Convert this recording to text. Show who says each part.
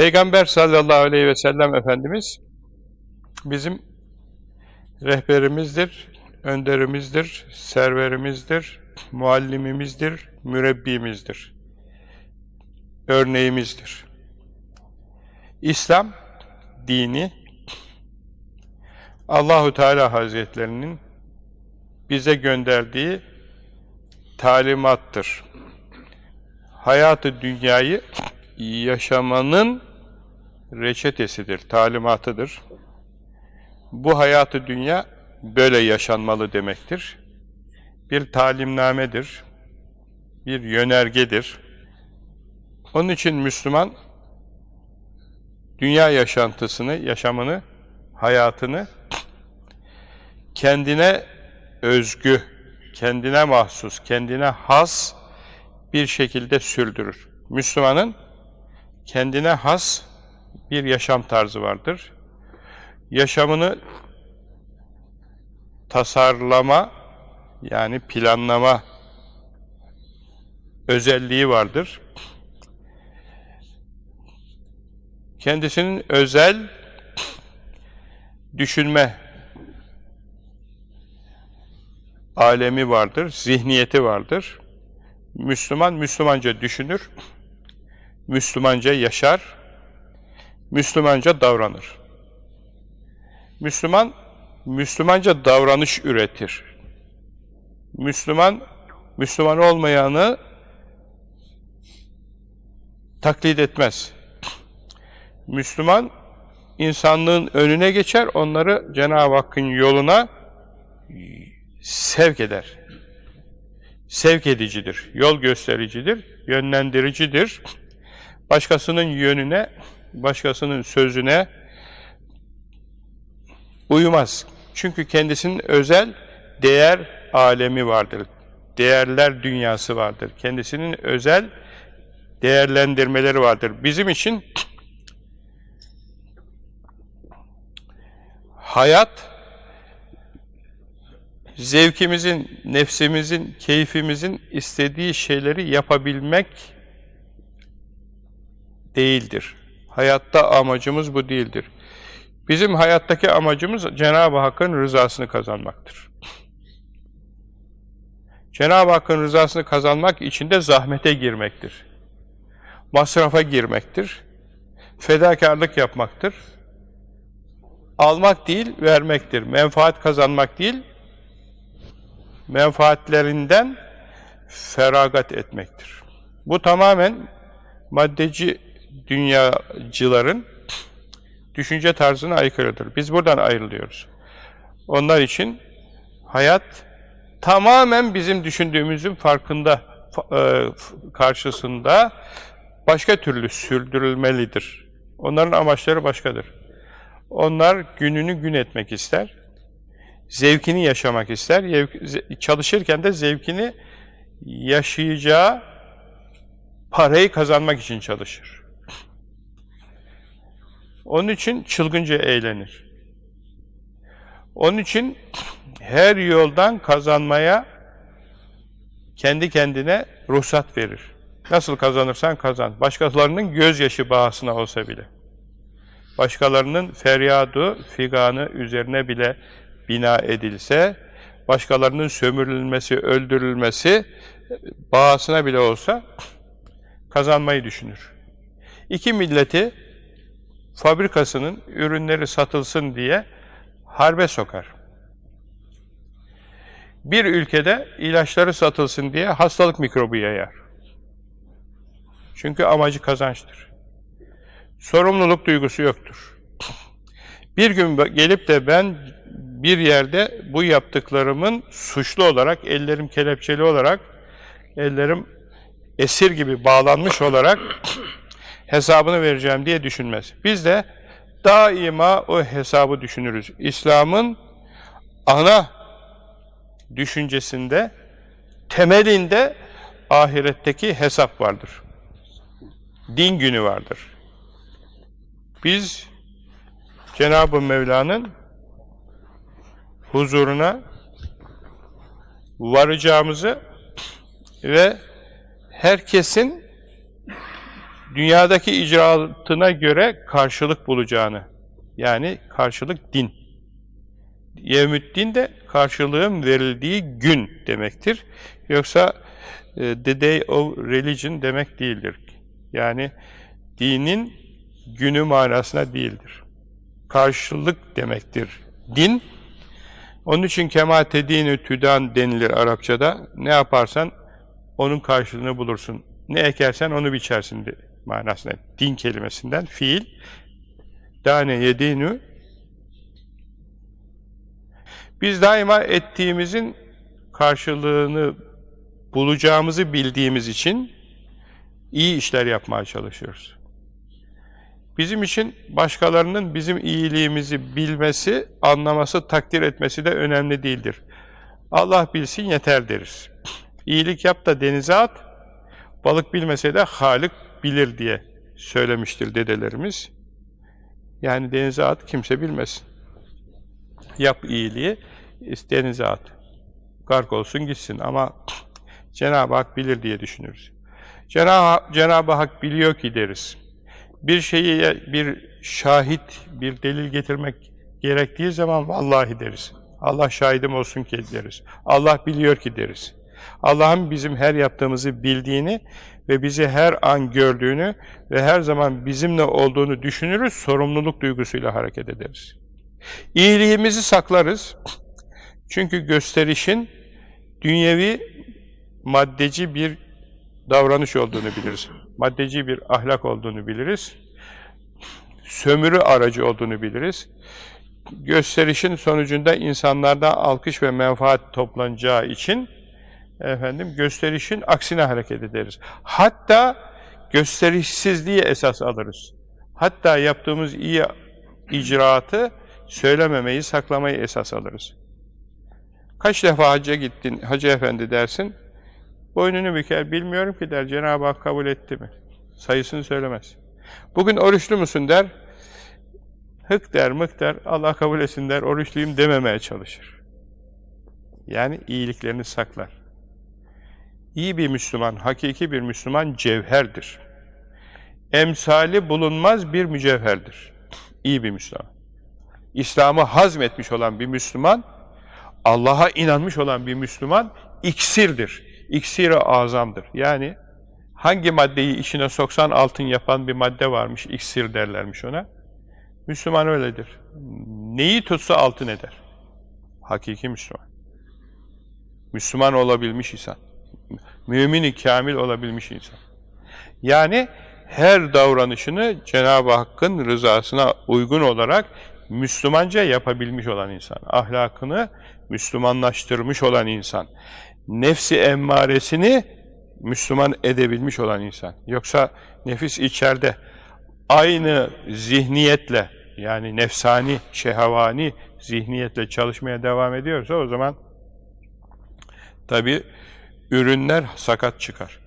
Speaker 1: Peygamber sallallahu aleyhi ve sellem Efendimiz bizim rehberimizdir, önderimizdir, serverimizdir, muallimimizdir, mürebbimizdir, örneğimizdir. İslam dini Allahu Teala Hazretlerinin bize gönderdiği talimattır. Hayatı dünyayı yaşamanın reçetesidir, talimatıdır. Bu hayatı dünya böyle yaşanmalı demektir. Bir talimnamedir, bir yönergedir. Onun için Müslüman dünya yaşantısını, yaşamını, hayatını kendine özgü, kendine mahsus, kendine has bir şekilde sürdürür. Müslümanın kendine has bir yaşam tarzı vardır. Yaşamını tasarlama yani planlama özelliği vardır. Kendisinin özel düşünme alemi vardır, zihniyeti vardır. Müslüman, Müslümanca düşünür, Müslümanca yaşar, Müslümanca davranır. Müslüman, Müslümanca davranış üretir. Müslüman, Müslüman olmayanı taklit etmez. Müslüman, insanlığın önüne geçer, onları Cenab-ı Hakk'ın yoluna sevk eder. Sevk edicidir, yol göstericidir, yönlendiricidir. Başkasının yönüne, başkasının sözüne uymaz. Çünkü kendisinin özel değer alemi vardır. Değerler dünyası vardır. Kendisinin özel değerlendirmeleri vardır. Bizim için hayat zevkimizin, nefsimizin, keyfimizin istediği şeyleri yapabilmek değildir. Hayatta amacımız bu değildir. Bizim hayattaki amacımız Cenab-ı Hakk'ın rızasını kazanmaktır. Cenab-ı Hakk'ın rızasını kazanmak için de zahmete girmektir. Masrafa girmektir. Fedakarlık yapmaktır. Almak değil, vermektir. Menfaat kazanmak değil, menfaatlerinden feragat etmektir. Bu tamamen maddeci dünyacıların düşünce tarzına aykırıdır. Biz buradan ayrılıyoruz. Onlar için hayat tamamen bizim düşündüğümüzün farkında, e, karşısında başka türlü sürdürülmelidir. Onların amaçları başkadır. Onlar gününü gün etmek ister, zevkini yaşamak ister, çalışırken de zevkini yaşayacağı parayı kazanmak için çalışır. Onun için çılgınca eğlenir. Onun için her yoldan kazanmaya kendi kendine ruhsat verir. Nasıl kazanırsan kazan. Başkalarının gözyaşı bahasına olsa bile. Başkalarının feryadı, figanı üzerine bile bina edilse, başkalarının sömürülmesi, öldürülmesi bahasına bile olsa kazanmayı düşünür. İki milleti fabrikasının ürünleri satılsın diye harbe sokar. Bir ülkede ilaçları satılsın diye hastalık mikrobu yayar. Çünkü amacı kazançtır. Sorumluluk duygusu yoktur. Bir gün gelip de ben bir yerde bu yaptıklarımın suçlu olarak, ellerim kelepçeli olarak, ellerim esir gibi bağlanmış olarak hesabını vereceğim diye düşünmez. Biz de daima o hesabı düşünürüz. İslam'ın ana düşüncesinde, temelinde ahiretteki hesap vardır. Din günü vardır. Biz Cenab-ı Mevla'nın huzuruna varacağımızı ve herkesin dünyadaki icraatına göre karşılık bulacağını, yani karşılık din. Yevmüddin de karşılığın verildiği gün demektir. Yoksa e, the day of religion demek değildir. Yani dinin günü manasına değildir. Karşılık demektir. Din, onun için kema tedinü tüdan denilir Arapçada. Ne yaparsan onun karşılığını bulursun. Ne ekersen onu biçersin de, manasına. Din kelimesinden fiil. Dane yedinü biz daima ettiğimizin karşılığını bulacağımızı bildiğimiz için iyi işler yapmaya çalışıyoruz. Bizim için başkalarının bizim iyiliğimizi bilmesi, anlaması, takdir etmesi de önemli değildir. Allah bilsin yeter deriz. İyilik yap da denize at, balık bilmese de Halik bilir diye söylemiştir dedelerimiz. Yani denize at kimse bilmesin. Yap iyiliği, denize at. Gark olsun gitsin ama Cenab-ı Hak bilir diye düşünürüz. Cenab-ı Cenab Hak biliyor ki deriz. Bir şeyi bir şahit, bir delil getirmek gerektiği zaman vallahi deriz. Allah şahidim olsun ki deriz. Allah biliyor ki deriz. Allah'ın bizim her yaptığımızı bildiğini ve bizi her an gördüğünü ve her zaman bizimle olduğunu düşünürüz, sorumluluk duygusuyla hareket ederiz. İyiliğimizi saklarız. Çünkü gösterişin dünyevi maddeci bir davranış olduğunu biliriz. Maddeci bir ahlak olduğunu biliriz. Sömürü aracı olduğunu biliriz. Gösterişin sonucunda insanlardan alkış ve menfaat toplanacağı için efendim gösterişin aksine hareket ederiz. Hatta gösterişsizliği esas alırız. Hatta yaptığımız iyi icraatı söylememeyi, saklamayı esas alırız. Kaç defa hacca gittin, hacı efendi dersin, boynunu büker, bilmiyorum ki der, Cenab-ı Hak kabul etti mi? Sayısını söylemez. Bugün oruçlu musun der, hık der, mık der, Allah kabul etsin der, oruçluyum dememeye çalışır. Yani iyiliklerini saklar. İyi bir Müslüman, hakiki bir Müslüman cevherdir. Emsali bulunmaz bir mücevherdir. İyi bir Müslüman. İslam'ı hazmetmiş olan bir Müslüman, Allah'a inanmış olan bir Müslüman iksirdir. İksir-i azamdır. Yani hangi maddeyi içine soksan altın yapan bir madde varmış, iksir derlermiş ona. Müslüman öyledir. Neyi tutsa altın eder. Hakiki Müslüman. Müslüman olabilmiş insan. Mümini kamil olabilmiş insan. Yani her davranışını Cenab-ı Hakk'ın rızasına uygun olarak Müslümanca yapabilmiş olan insan. Ahlakını Müslümanlaştırmış olan insan. Nefsi emmaresini Müslüman edebilmiş olan insan. Yoksa nefis içeride aynı zihniyetle yani nefsani, şehavani zihniyetle çalışmaya devam ediyorsa o zaman tabi ürünler sakat çıkar.